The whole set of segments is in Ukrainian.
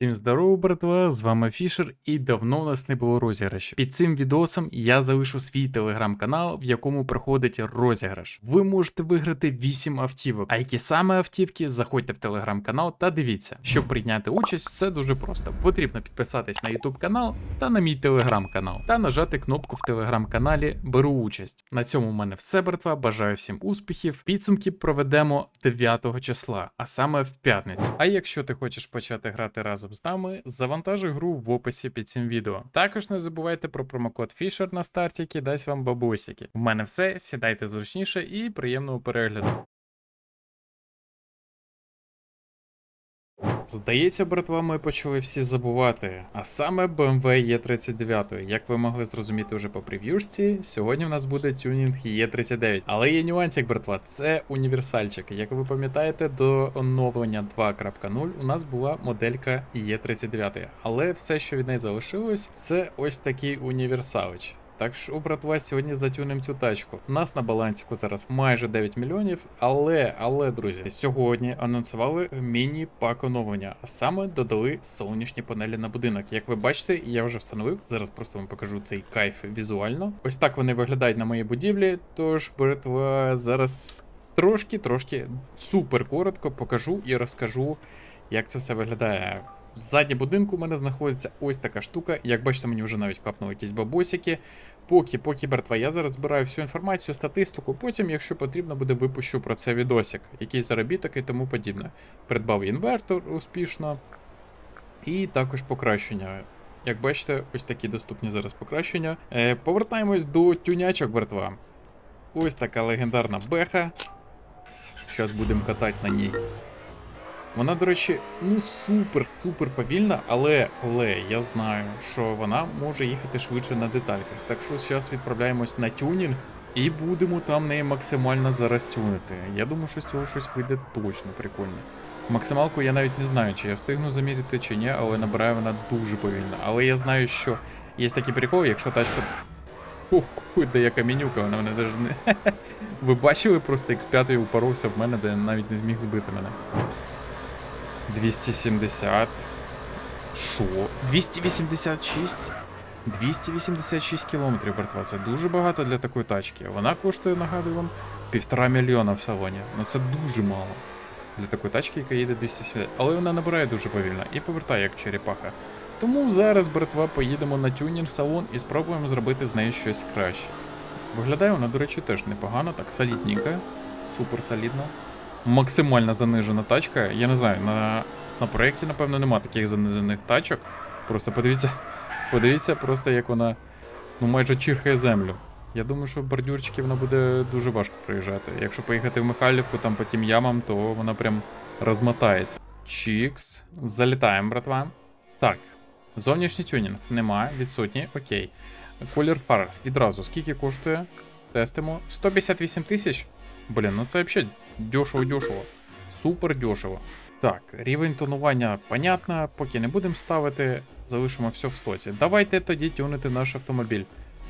Всім здорово, братва, з вами Фішер, і давно у нас не було розіграшів. Під цим відосом я залишу свій телеграм-канал, в якому проходить розіграш. Ви можете виграти 8 автівок. А які саме автівки, заходьте в телеграм-канал та дивіться. Щоб прийняти участь, все дуже просто. Потрібно підписатись на YouTube канал та на мій телеграм-канал, та нажати кнопку в телеграм-каналі Беру участь. На цьому в мене все, братва. Бажаю всім успіхів. Підсумки проведемо 9 числа, а саме в п'ятницю. А якщо ти хочеш почати грати разом з нами, завантажуй гру в описі під цим відео. Також не забувайте про промокод Fisher на старті, який дасть вам бабусіки. У мене все, сідайте зручніше і приємного перегляду. Здається, братва, ми почали всі забувати. А саме BMW E39. Як ви могли зрозуміти вже по прев'юшці, сьогодні в нас буде тюнінг E39. Але є нюансик, братва, це універсальчик. Як ви пам'ятаєте, до оновлення 2.0 у нас була моделька E39. Але все, що від неї залишилось, це ось такий універсалич. Так що, братва, сьогодні затюнем цю тачку. У нас на балансіку зараз майже 9 мільйонів, але, але, друзі, сьогодні анонсували міні-пак оновлення, а саме додали сонячні панелі на будинок. Як ви бачите, я вже встановив. Зараз просто вам покажу цей кайф візуально. Ось так вони виглядають на моїй будівлі. Тож, братва, зараз трошки-трошки супер коротко покажу і розкажу, як це все виглядає. Ззаді будинку у мене знаходиться ось така штука. Як бачите, мені вже навіть капнули якісь бабосики. Поки, поки, братва, я зараз збираю всю інформацію, статистику. Потім, якщо потрібно, буде випущу про це відосик, якийсь заробіток і тому подібне. Придбав інвертор успішно. І також покращення. Як бачите, ось такі доступні зараз покращення. Е, повертаємось до тюнячок, братва. Ось така легендарна беха. Зараз будемо катати на ній. Вона, до речі, ну супер-супер повільна, але, але я знаю, що вона може їхати швидше на детальках. Так що зараз відправляємось на тюнінг і будемо там неї максимально зараз тюнити. Я думаю, що з цього щось вийде точно прикольно. Максималку я навіть не знаю, чи я встигну заміряти, чи ні, але набирає вона дуже повільно. Але я знаю, що є такі приколи, якщо тачка. Ух, де я камінюка, вона мене навіть не. Ви бачили, просто X5 упоровся в мене, де навіть не зміг збити мене. 270. Що? 286? 286 кілометрів, братва. Це дуже багато для такої тачки. Вона коштує, нагадую вам, півтора мільйона в салоні. Ну це дуже мало. Для такої тачки, яка їде 270. Але вона набирає дуже повільно і повертає як черепаха. Тому зараз, братва, поїдемо на тюнінг салон і спробуємо зробити з нею щось краще. Виглядає вона, до речі, теж непогано, так солідненька, супер солідна максимально занижена тачка. Я не знаю, на на проєкті, напевно, нема таких занижених тачок. Просто подивіться, подивіться, просто як вона ну, майже чірхає землю. Я думаю, що бордюрчики вона буде дуже важко проїжджати. Якщо поїхати в Михайлівку там по тим ямам, то вона прям розмотається. Чікс. Залітаємо, братва. Так. Зовнішній тюнінг немає, відсутній, окей. Колір фар відразу. Скільки коштує? Тестимо. 158 тисяч. Блін, ну це взагалі дешево-дешево. Супер дешево. Так, рівень тонування понятно, поки не будемо ставити, залишимо все в стоці. Давайте тоді тюнити наш автомобіль.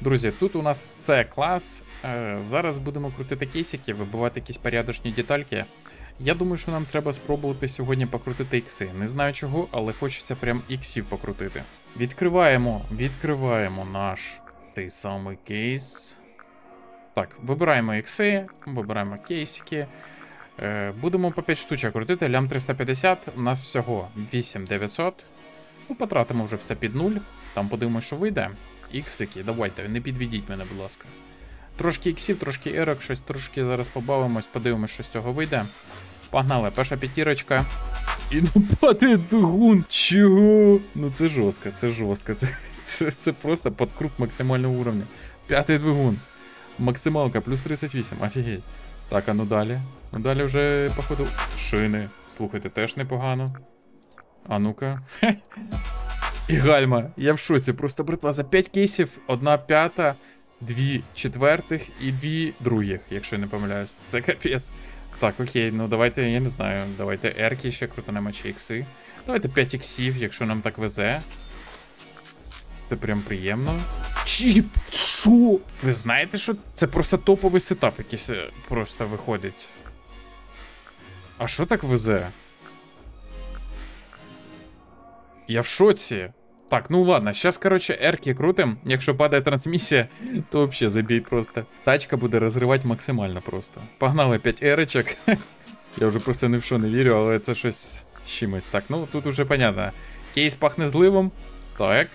Друзі, тут у нас це клас. Е, зараз будемо крутити кейсики, вибивати якісь порядочні детальки. Я думаю, що нам треба спробувати сьогодні покрутити ікси. Не знаю чого, але хочеться прям іксів покрутити. Відкриваємо, відкриваємо наш цей самий кейс. Так, вибираємо ікси, вибираємо кейсики. Е, Будемо по 5 штучок крутити. Лям 350, у нас всього 8900. Ну, потратимо вже все під нуль. Там подивимося, що вийде. Іксики, давайте, не підведіть мене, будь ласка. Трошки іксів, трошки ерок, щось трошки зараз побавимось, подивимось, що з цього вийде. Погнали, перша п'ятірочка. І ну двигун. Чого? Ну це жорстко, це жорстко. Це, це, це просто подкруп максимального уровня. П'ятий двигун. Максималка, плюс 38, офігеть. Так, а ну далі. Ну далі вже, походу, шини. Слухайте, теж непогано. А ну-ка. І гальма. Я в шоці. Просто бритва за 5 кейсів, одна п'ята, дві четвертих і дві других, якщо я не помиляюсь. Це капець. Так, окей, ну давайте, я не знаю, давайте ерки ще крутанемо чи ікси. Давайте 5 іксів, якщо нам так везе. Це прям приємно. Чіп! Що? Ви знаєте, що це просто топовий сетап якийсь е, просто виходить. А що так везе? Я в шоці. Так, ну ладно, зараз, короче, ерки крутим. Якщо падає трансмісія, то взагалі забій просто. Тачка буде розривати максимально просто. Погнали 5 ерочок. Я вже просто ні в що не вірю, але це щось з чимось. Так, ну тут уже понятно. Кейс пахне зливом. Так.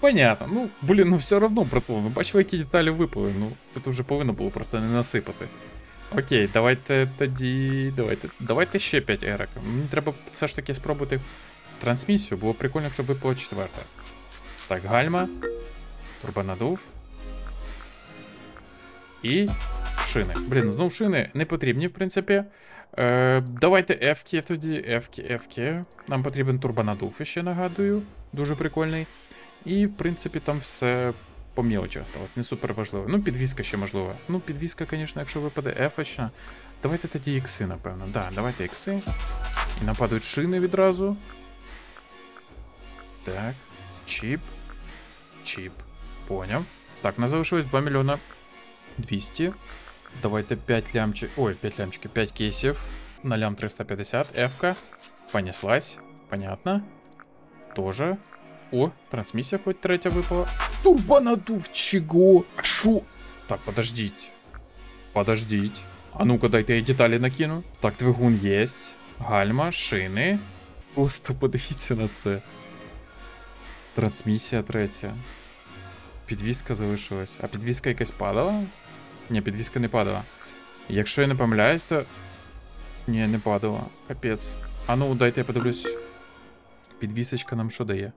Понятно. Ну, блін, ну все одно, братво, ви бачили, які деталі випали. Ну, тут вже повинно було просто не насипати. Окей, давайте тоді. Давайте. Давайте ще 5 ерок. Мені треба все ж таки спробувати трансмісію. Було прикольно, якщо випало четверте. Так, гальма. Турбонадув. І шини. Блін, знов шини не потрібні, в принципі. Е, давайте F-ки тоді. F-ки, F-ки. Нам потрібен турбонадув, ще нагадую. Дуже прикольний. І, в принципі, там все по мілочі осталось. Не супер важливо. Ну, підвіска ще можливо. Ну, підвіска, звісно, якщо випаде F, давайте тоді ікси, напевно. Да, давайте ікси. І нападуть шини відразу. Так. Чіп. Чіп. Поняв. Так, нас залишилось 2 мільйона 200. Давайте 5 лямчик. Ой, 5 лямчиків, 5 кейсів. На лям 350. F-ка. Понеслась. Понятно. Тоже. О, трансмісія хоч третя випала. Турбонадув чого? А шо? Так, подождіть. Подождіть. А ну-ка дайте я деталі накину. Так, двигун єсть. Гальма, шини. Просто подивіться на це. Трансмісія третя. Підвіска залишилась. А підвіска якась падала? Ні, підвіска не падала. Якщо я не помиляюсь, то. Ні, не падала. Капець. А ну, дайте я подивлюсь. Підвісочка нам що дає?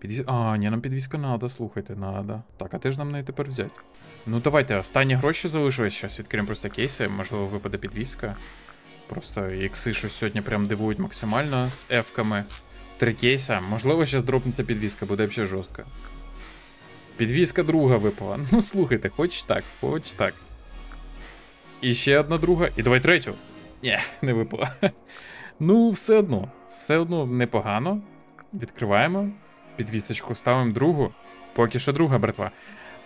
Підвіс... А, ні, нам підвіска надо, слухайте, надо. Так, а де ж нам неї тепер взяти? Ну давайте, останні гроші залишились. Зараз відкриємо просто кейси, можливо, випаде підвіска. Просто ікси щось сьогодні прям дивують максимально з ефками. Три кейса. Можливо, зараз дропнеться підвіска, буде взагалі жорстко. Підвіска друга випала. Ну слухайте, хоч так, хоч так. І ще одна друга. І давай третю. Ні, не випала. Ну, все одно. Все одно непогано. Відкриваємо. Підвісочку ставимо другу. Поки що друга, братва.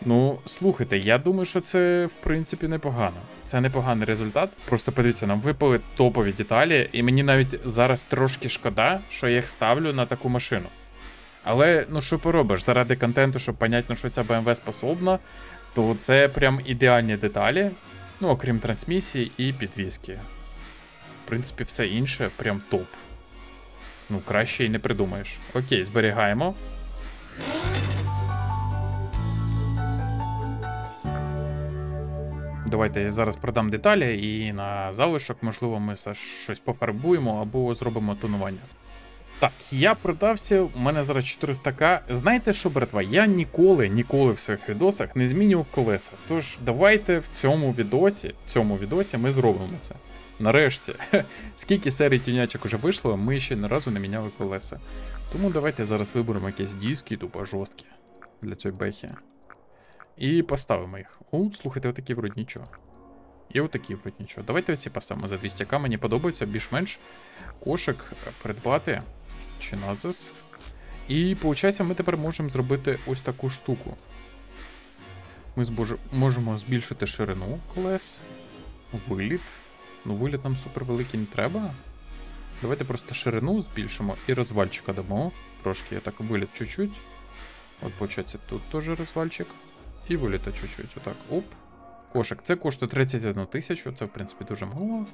Ну, слухайте, я думаю, що це в принципі непогано. Це непоганий результат. Просто подивіться, нам випали топові деталі, і мені навіть зараз трошки шкода, що я їх ставлю на таку машину. Але ну що поробиш, заради контенту, щоб понять, на що ця BMW способна, то це прям ідеальні деталі. Ну, окрім трансмісії і підвіски. В принципі, все інше прям топ. Ну, краще і не придумаєш. Окей, зберігаємо. Давайте я зараз продам деталі і на залишок, можливо, ми щось пофарбуємо або зробимо тонування. Так, я продався, у мене зараз 400к. Знаєте що, братва? Я ніколи, ніколи в своїх відосах не змінював колеса. Тож давайте в цьому відосі, в цьому відосі ми зробимо це. Нарешті, скільки серій тюнячок вже вийшло, ми ще ні разу не міняли колеса. Тому давайте зараз виберемо якісь диски, тупо жорсткі для цієї бехи. І поставимо їх. О, слухайте, отакі вроді нічого. І отакі вроді нічого. Давайте оці поставимо за 200к. Мені подобається більш-менш кошик придбати. Чи назис. І виходить, ми тепер можемо зробити ось таку штуку. Ми збож... можемо збільшити ширину колес, виліт. Ну, виліт нам супер великий не треба. Давайте просто ширину збільшимо і розвальчика дамо. Трошки я так виліт чуть-чуть. От, виходить, тут теж розвальчик. І виліта чуть-чуть. Отак. Оп. Кошик. Це коштує 31 тисячу. Це, в принципі, дуже мало.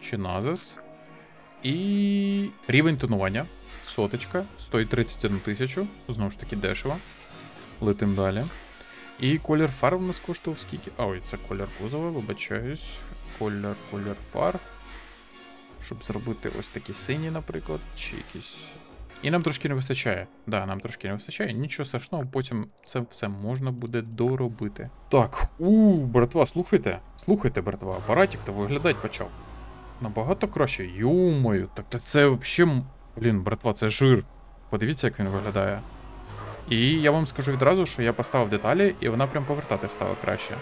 Чи назис. І рівень тонування. Соточка. Стоїть 31 тисячу. Знову ж таки, дешево. Летим далі. І колір фар у нас коштував скільки. А, ой, це колір кузова, вибачаюсь. Колір, колір фар. Щоб зробити ось такі сині, наприклад, чи якісь. І нам трошки не вистачає. Да, нам трошки не вистачає. Нічого страшного, потім це все можна буде доробити. Так, у, братва, слухайте. Слухайте, братва, апаратик то виглядать почав. Набагато краще. Юмою, так то це взагалі. Блін, братва, це жир. Подивіться, як він виглядає. І я вам скажу відразу, що я поставив деталі, і вона прям повертати стала краще.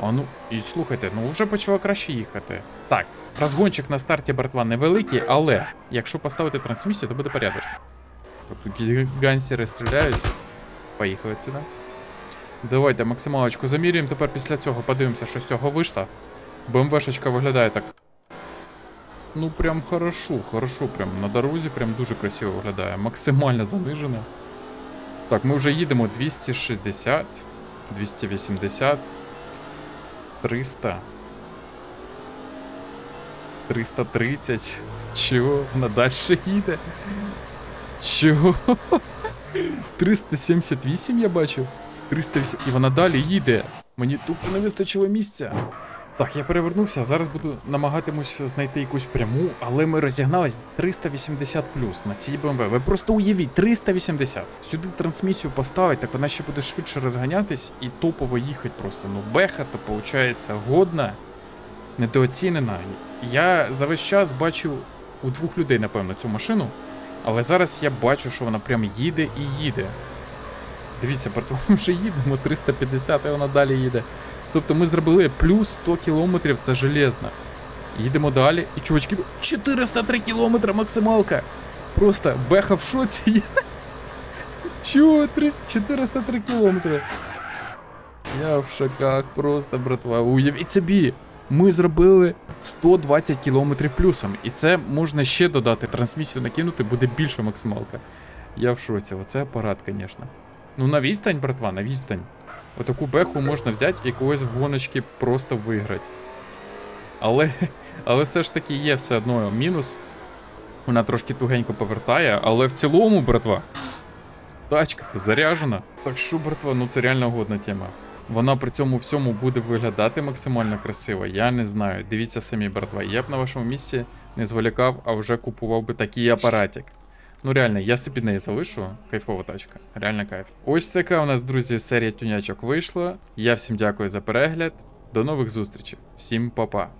А ну, і слухайте, ну вже почала краще їхати. Так, розгончик на старті братва невеликий, але якщо поставити трансмісію, то буде порядочно. Якісь гансери стріляють. Поїхали сюди. Давайте максималочку замірюємо. Тепер після цього подивимося, що з цього вийшло. БМВшечка виглядає так. Ну прям хорошо, хорошо, прям на дорозі прям дуже красиво виглядає. Максимально занижено. Так, ми вже їдемо 260, 280, 300. 330. Чого? Вона далі їде? Чого? 378 я бачу. 380. І вона далі їде. Мені тупо не вистачило місця. Так, я перевернувся, зараз буду намагатимусь знайти якусь пряму, але ми розігнались 380 плюс на цій BMW. Ви просто уявіть, 380. Сюди трансмісію поставить, так вона ще буде швидше розганятись і топово їхати просто. Ну, беха, то виходить, годна, недооцінена. Я за весь час бачив у двох людей, напевно, цю машину, але зараз я бачу, що вона прям їде і їде. Дивіться, братва, ми вже їдемо 350, і вона далі їде. Тобто ми зробили плюс 100 кілометрів, це железно. Їдемо далі, і чувачки, 403 кілометри максималка. Просто беха в шоці. Чого? 403 кілометри. Я в шоках просто, братва. Уявіть собі, ми зробили 120 кілометрів плюсом. І це можна ще додати. Трансмісію накинути, буде більша максималка. Я в шоці, оце апарат, звісно. Ну на відстань, братва, на відстань. Отаку беху можна взяти і когось в гоночки просто виграти. Але, але все ж таки є все одно мінус. Вона трошки тугенько повертає, але в цілому, братва, тачка заряжена. Так що, братва, ну це реально годна тема. Вона при цьому всьому буде виглядати максимально красиво. Я не знаю. Дивіться самі, братва. Я б на вашому місці не зволікав, а вже купував би такий апаратик. Ну реально, я собі неї залишу. Кайфова тачка. Реально кайф. Ось така у нас, друзі, серія тюнячок вийшла. Я всім дякую за перегляд. До нових зустрічей. Всім па-па.